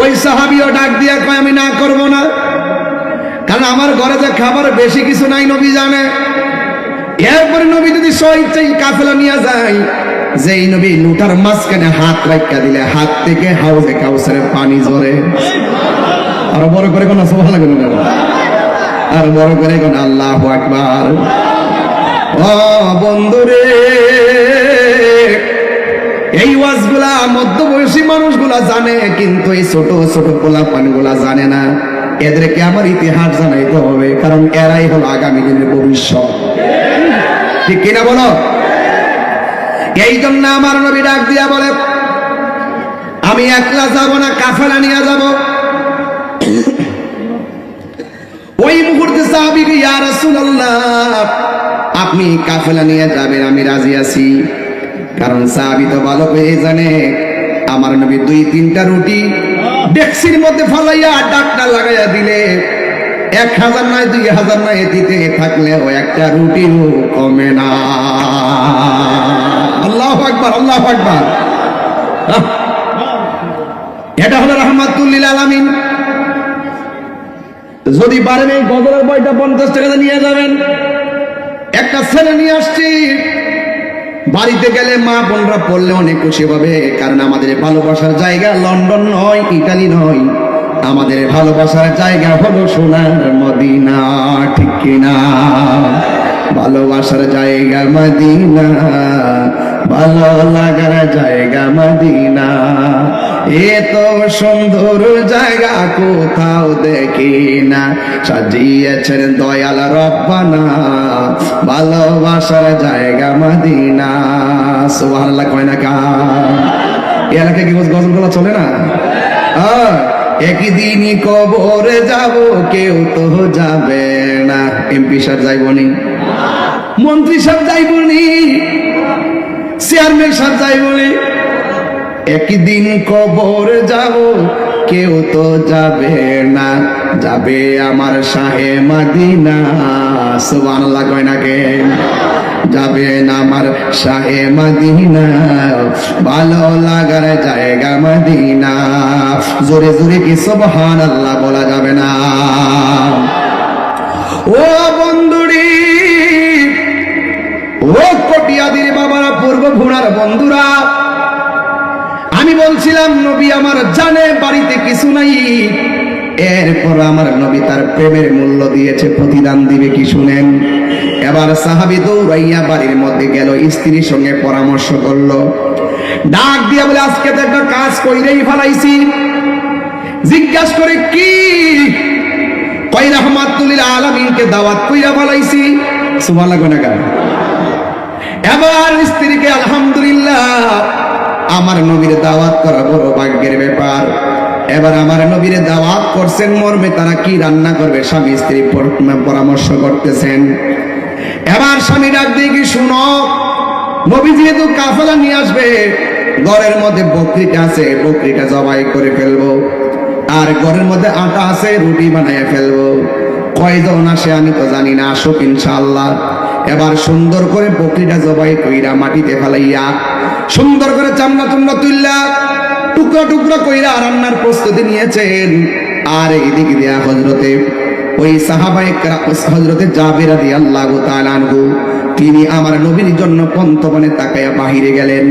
ওই সাহাবিও ডাক দিয়া কয়, আমি না করব না। কারণ আমার ঘরে যে খাবার বেশি কিছু নাই, নবী জানে। এরপরে নবী যদি স্বইচ্ছাই কাফেলা নিয়ে যায়, যেই নবী লুটার মাঝখানে হাত রাখা দিলে, হাত থেকে হাউজে কাউসারে পানি ঝরে। আর বড় করে কোন সোভা লাগে না আর বড় করে কোন আল্লাহ আকবার। ও বন্ধুরে এই ওয়াজগুলা মধ্যবয়সী মানুষগুলা জানে, কিন্তু এই ছোট ছোট পোলা পানগুলা জানে না। এদেরকে আমার ইতিহাস জানাইতে হবে, কারণ এরাই হলো আগামী দিনের ভবিষ্যৎ। ঠিক কিনা বলো? এই জন্য আমার নবী ডাক দিয়া বলে, আমি একলা যাব না, কাফেলা নিয়ে যাব। ওই মুহূর্তে সাহাবিকে, ইয়া রাসূলুল্লাহ, আপনি কাফেলা নিয়ে যাবেন, আমি রাজি আছি। কারণ সাহাবি তো ভালো করে জানে, আমার নবী দুই তিনটা রুটি ডেক্সির মধ্যে ফালাইয়া ডাকটা লাগাইয়া দিলে, এক হাজার নয়, দুই হাজার নয় দিতে থাকলেও একটা রুটিও কমে না। আল্লাহ আকবার আল্লাহ আকবার! এটা হলো রহমাতুল্লিল আলামিন। যদি পারেন এই গজলের বইটা পঞ্চাশ টাকা নিয়ে যাবেন, একটা ছেলে নিয়ে আসছি বাড়িতে গেলে মা বোনরা পড়লে অনেক খুশি হবে, কারণ আমাদের ভালোবাসার জায়গা লন্ডন নয়, ইটালি নয়। আমাদের ভালোবাসার জায়গা হলো সোনার মদিনা, ঠিক কিনা ভালোবাসার জায়গা মদিনা, ভালো লাগার জায়গা মদিনা। এ তো সুন্দর জায়গা কোথাও দেখি না সাজিয়েছেন দয়াল রব্বানা ভালোবাসার জায়গা মদিনা। সুবহানাল্লাহ কয় না কা এলাকায় কি গজলগুলো চলে না? আহ, একদিনই কবরে যাব কেউ তো যাবে না। এমপি সাহেব যাইবনি মন্ত্রী সাহেব যাইবনি চেয়ারম্যান সাহেব যাইবনি একদিন কবর যাব, কেউ তো যাবে না। যাবে আমার শাহে মাদিনা। সুবহানাল্লাহ কয় না কে? যাবে না আমার শাহে মাদিনা। ভালো লাগার জায়গা মাদিনা। জোরে জোরে কি সুবহানাল্লাহ বলা যাবে না? ও বন্ধুরি ও কটিয়াদির বাবারা পূর্ব ভুনার বন্ধুরা বলছিলাম, নবী আমার জানে, বাড়িতে কিছু নাই। এরপর আমার নবী তার প্রেমের মূল্য দিয়েছে, প্রতিদান দিবে কি শুনেন? এবার সাহাবি দৌড়াইয়া বাড়ির মধ্যে গেল, স্ত্রীর সঙ্গে পরামর্শ করল। ডাক দিয়া বলে, আজকে তো একটা কাজ কইরেই ফেলাইছি। জিজ্ঞাসা করে, কি? কই রহমাতুল্লিল আলামিনকে দাওয়াত কইরা ফেলাইছি। সুবহানাল্লাহ এবার স্ত্রীকে, আলহামদুলিল্লাহ আমার নবীর দাওয়াত করা বড় ভাগ্যের ব্যাপার। এবার আমার নবীর দাওয়াত করছেন মর্মে তারা কি রান্না করবে? স্বামী, স্ত্রী পরামর্শ করতেছেন। এবার স্বামী ডাক দিয়ে কি শুনো? নবী যেহেতু কাফেলা নিয়ে আসবে, ঘরের মধ্যে বকরিটা আছে, বকরিটা জবাই করে ফেলব। আর ঘরের মধ্যে আটা আছে, রুটি বানাইয়া ফেলব। কয়জন আসে আমি তো জানি না, আসুক ইনশাআল্লাহ। এবার সুন্দর করে বকরিটা জবাই কইরা মাটিতে ফেলাইয়া সুন্দর করে চামড়া চুমড়া তুললা টুকরা টুকরা কইরা রান্নার প্রস্তুতি নিয়েছেন। আর এই দিক দিয়া হজরতে ওই সাহাবাই হজরতে জাবের আদি আল্লাহ তিনি আমার নবীর জন্য পন্তবনে তাকাইয়া বাহিরে গেলেন।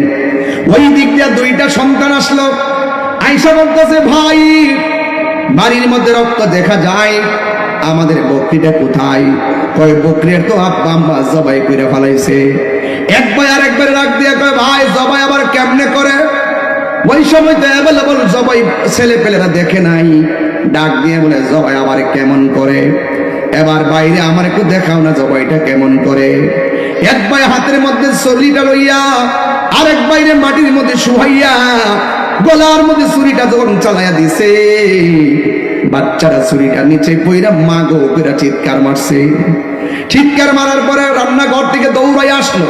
ওই দিক দিয়া দুইটা সন্তান আসলো। আইসা বলতেছে, ভাই, বাড়ির মধ্যে রক্ত দেখা যায়, আমাদের বকরিটা কোথায়? কয়, বকরির তো আব্বা আম্মা জবাই করে ফেলাইছে। একবার আর একবার রাগ দিয়ে কয়, ভাই, জবাই আবার কেমনে করে? ওই সময় তো অ্যাভেলেবল জবাই ছেলে পেলেরা দেখে নাই। ডাক দিয়ে বলে, জবাই আবার কেমন করে? এবার বাইরে আমার একটু দেখাও না জবাইটা কেমন করে। এক ভাই হাতের মধ্যে চল্লিটা লইয়া আরেক বাইরে মাটির মধ্যে শুহাইয়া গলার মধ্যে ছুরিটা যখন চালাইয়া দিছে, বাচ্চারা ছুরিটা নিচে পইরা মা গো কইরা চিৎকার মারছে। চিৎকার মারার পরে রান্নাঘর থেকে দৌড়াই আসলো।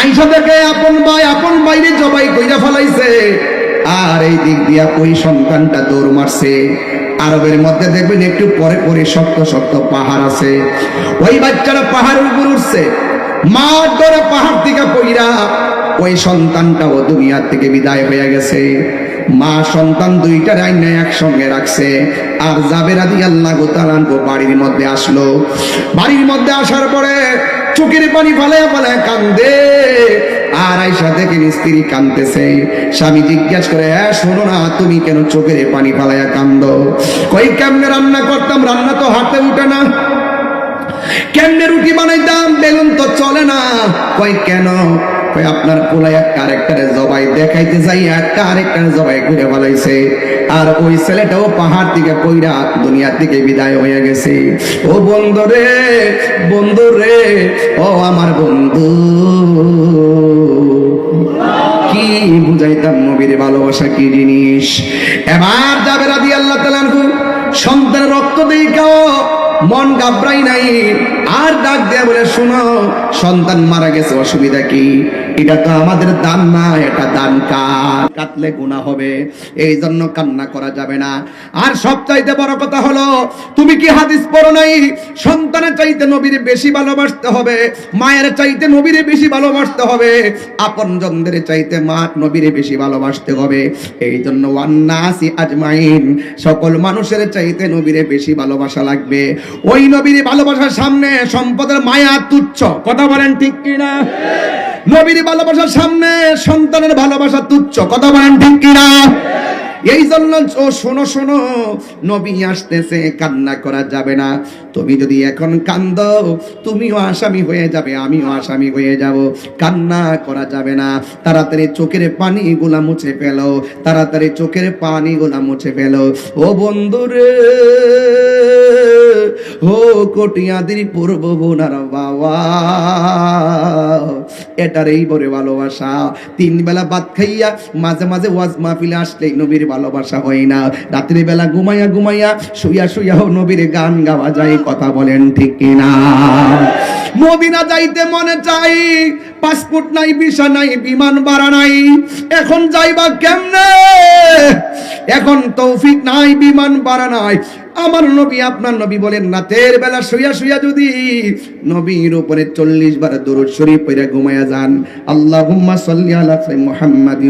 আইসা দেখে আপন ভাই, আপন বাইরে জবাই কইরা ফেলাইছে। আর এই দিক দিয়া ওই সন্তানটা দৌড় মারছে। আরবের মধ্যে দেখবেন একটু পরে পরে শক্ত শক্ত পাহাড় আছে। ওই বাচ্চারা পাহাড়ের উপর উঠছে। মা ধরে পাহাড় থেকে পইরা ওই সন্তানটাও দুনিয়ার থেকে বিদায় হয়ে গেছে। মা সন্তান দুইটা রাইনা একসঙ্গে রাখছে। আর জাবের আদি আল্লাহ গোতালানকো বাড়ির মধ্যে আসলো। বাড়ির মধ্যে আসার পরে চোখের পানি ফালায় ফালায় কান্দে। আর আইসা দেখেন স্ত্রী কান্দতেছে স্বামী জিজ্ঞাসা করে হ্যাঁ শোনো না, তুমি কেন চোখের পানি ফালাইয়া কান্দ? কই, কেমনে রান্না করতাম? রান্না তো হাতে উঠে না। কেমনে রুটি বানাইতাম? বেলুন তো চলে না। কই, কেন? কই আপনার পোলাই একটা আরেকটারে জবাই দেখাইতে যাই একটা আরেকটারে জবাই করে ফেলাইছে। আর ওই ছেলেটাও পাহাড় থেকে কইরা দুনিয়া থেকে বিদায় হয়ে গেছে। ও বন্ধু রে বন্ধু রে, ও আমার বন্ধু। কি বুঝাইতাম নবীর ভালোবাসা, কি জিনিস? এবার যাবে রাদি আল্লাহ তালানহু সন্তানের রক্ত দেখাও মন গাবরাই নাই। আর ডাক দেয়া বলে, শোনো, সন্তান মারা গেছে, অসুবিধা কি? এটা তো আমাদের দান না, এটা দান কার? কাটলে গুণা হবে এই জন্য কান্না করা যাবে না। আর সব চাইতে বড় কথা হলো, তুমি কি হাদিস পড়ো নাই? সন্তানের চাইতে নবীর বেশি ভালোবাসতে হবে, মায়ের চাইতে নবীর বেশি ভালোবাসতে হবে আপন জনদের চাইতে মা নবীর বেশি ভালোবাসতে হবে। এই জন্য ওয়ান্নাসি আজমাইন, সকল মানুষের চাইতে নবীর বেশি ভালোবাসা লাগবে। ওই নবীর ভালোবাসার সামনে সম্পদের মায়া তুচ্ছ। কথা বলেন ঠিক কিনা? নবীর ভালোবাসার সামনে সন্তানের ভালোবাসা তুচ্ছ। কথা বলেন ঠিক কিনা? এই জন্য ও শোনো শোনো, নবী আসতেছে, কান্না করা যাবে না। তুমি যদি এখন কান্দ, তুমিও আসামি হয়ে যাবে, আমিও আসামি হয়ে যাব। কান্না করা যাবে না। তাড়াতাড়ি চোখের পানি গুলা মুছে ফেলো, তাড়াতাড়ি চোখের পানি গুলা মুছে ফেলো। ও বন্ধুরে, ও কটিয়াদির পূর্ব বোনার বাবা। এটার এই বরে ভালোবাসা। তিন বেলা ভাত খাইয়া মাঝে মাঝে ওয়াজ মাহফিলে আসলেই নবীর ভালোবাসা হয় না। রাত্রি বেলা ঘুমাইয়া ঘুমাইয়া শুইয়া শুইয়াও নবীর গান গাওয়া যায়, কথা বলেন ঠিক কিনা। মদিনা যাইতে মনে চাই, পাসপোর্ট নাই, ভিসা নাই, বিমান ভাড়া নাই। এখন যাইবা কেমনে? এখন তৌফিক নাই, বিমান ভাড়া নাই। আমার নবী, আপনার নবী বলেন, রাতের বেলা শুইয়া শুইয়া যদি নবীর উপরে চল্লিশ বার দরুদ শরীফ পড়ে ঘুমায়া যান, আল্লাহুম্মা সাল্লি আলা মুহাম্মাদ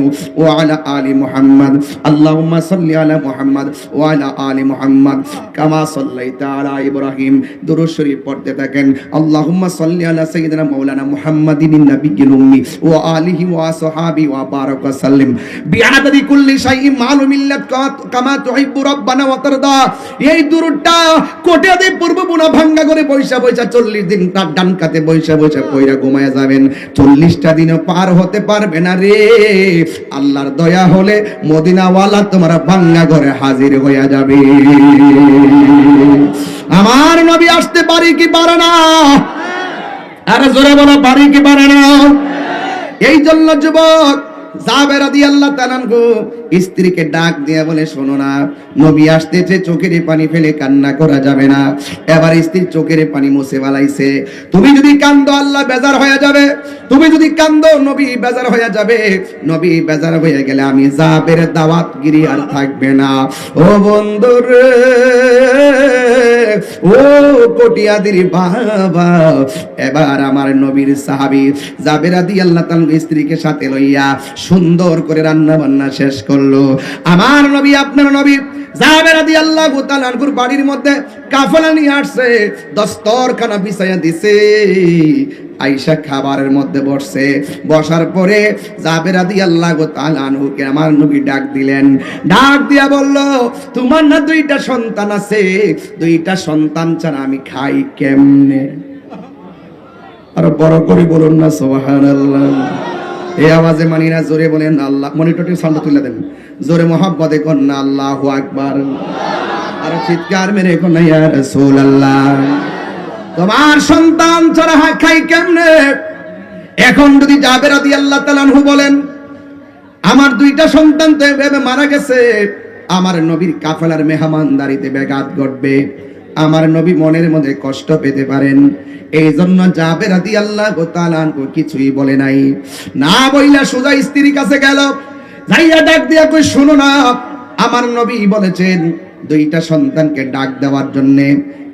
ওয়া আলা আলি মুহাম্মাদ, আল্লাহুম্মা সাল্লি আলা মুহাম্মাদ ওয়া আলা আলি মুহাম্মাদ, কামা সাল্লাইতা আলা ইব্রাহিম। দরুদ শরীফ পড়তে থাকেন, আল্লাহুম্মা সাল্লি আলা সাইয়্যিদিনা মাওলানা মুহাম্মাদিন নাবিয়্যিল উম্মি ওয়া আলিহি ওয়া আসহাবি ওয়া বারাক সাল্লিম। বিআদাদি কুল্লি শাইইন মালুমিল্লাত কামা তুহিব্বু রাব্বানা ওয়া তারদা। এই দুরুদটা কোটে দিয়ে পূর্ব বুনা ভাঙ্গা করে পয়সা পয়সা চল্লিশ দিন তার ডান কাতে পয়সা পয়সা কইরা ঘুমায়া যাবেন। চল্লিশটা দিনও পার হতে পারবে না রে। আল্লাহর দয়া হলে মদিনাওয়ালা তোমার ভাঙ্গা ঘরে হাজির হইয়া যাবে। আমার নবী আসতে পারি কি পারে না? আরে জোরে বলো, পারি কি পারে না? এই জন্য যুবক স্ত্রীকে ডাক দিয়ে বলে, শোনো না, নবী আসতেছে, চোখের পানি ফেলে কান্না করা যাবে না। এবার স্ত্রীর চোখের পানি মুছে বালাইছে তুমি যদি কান্দো, আল্লাহ বেজার হয়ে যাবে। তুমি যদি কান্দো, নবী বেজার হয়ে যাবে। নবী বেজার হয়ে গেলে আমি জাবের দাওয়াত গিরি আর থাকবে না। ও বন্ধুরে ও কটিয়াদির বাবা, এবার আমার নবীর সাহাবী জাবের আল্লাহ তাআলা স্ত্রীকে সাথে লইয়া সুন্দর করে রান্না বান্না শেষ করল। আমার নবী, আপনার নবী জাবের আল্লাহ তাআলা আনহুর বাড়ির মধ্যে কাফলা নিয়ে আসছে, দস্তরখানা বিছাইয়া দিছে। আইসা খাবারের মধ্যে বসছে বসার পরে জাবের রাদিয়াল্লাহু তাআলা আনহুকে আমার নবী ডাক দিলেন। ডাক দিয়া বলল, তোমার না দুইটা সন্তান আছে? দুইটা সন্তান ছাড়া আমি খাই কেমনে? আর বড় করে বলুন না, সুবহানাল্লাহ। এই আওয়াজে মানি না জোরে বলেন, আল্লাহ মনিটরটি সাউন্ড তুলে দেন। জোরে মোহাব্বতে কন না, আল্লাহু আকবার। আর চিৎকার মেরে কন না ইয়া রাসূলুল্লাহ। তোমার সন্তান ছাড়া হা খাই কেমনে? এখন যদি জাবের রাদিয়াল্লাহু আল্লাহ আনহু বলেন, আমার দুইটা সন্তান তো এভাবে মারা গেছে, আমার নবীর কাফেলার মেহমানদারিতে ব্যাঘাত ঘটবে। আমার নবী মনের মধ্যে কষ্ট পেতে পারেন। এই জন্য যাবে রাতি আল্লাহ কিছুই বলে নাই। না বইলা সোজা স্ত্রীর কাছে গেল, যাইয়া ডাক দিয়া কই, শোনো না, আমার নবী বলেছেন দুইটা সন্তানকে ডাক দেওয়ার জন্য।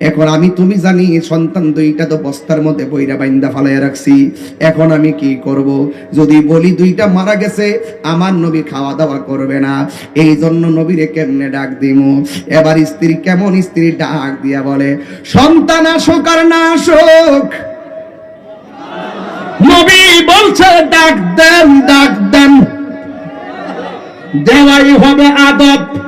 এখন আমি, তুমি জানি, সন্তান দুইটা তো বস্তার মধ্যে বইরা বাইন্দা ফালাইয়া রাখছি। এখন আমি কি করব? যদি বলি দুইটা মারা গেছে, আমার নবী খাওয়া দাওয়া করবে না। এই জন্য নবীরে কেমনে ডাক দিমু? এবার স্ত্রী কেমন স্ত্রী ডাক দিয়া বলে, সন্তান আসুক আর না আসুক। নবী বলছে, ডাক দেন ডাক দেন। দেওয়াই হবে আদব।